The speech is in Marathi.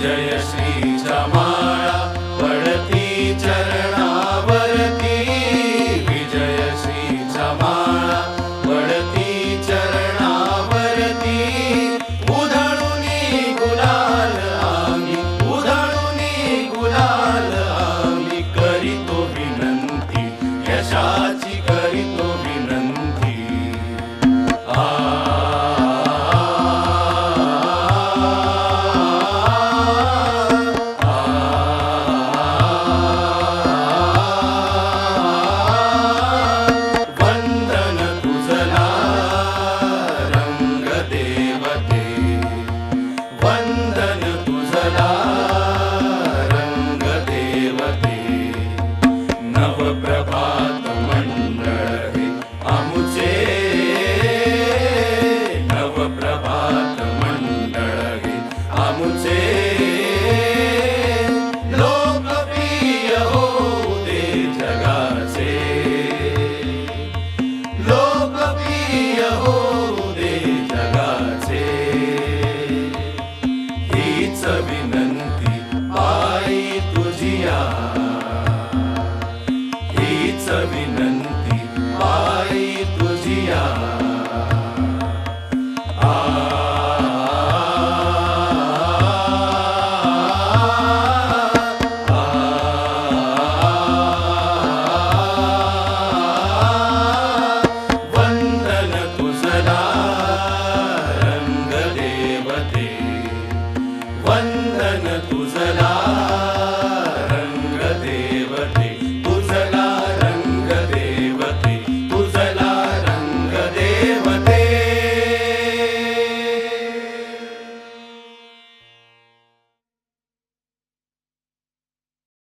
जय श्री क्षमा मुचे लोकप्रिय होते जगाचे लोकप्रिय होते जगाचे हीच विनंती पायी तुझिया वंदन तुझला.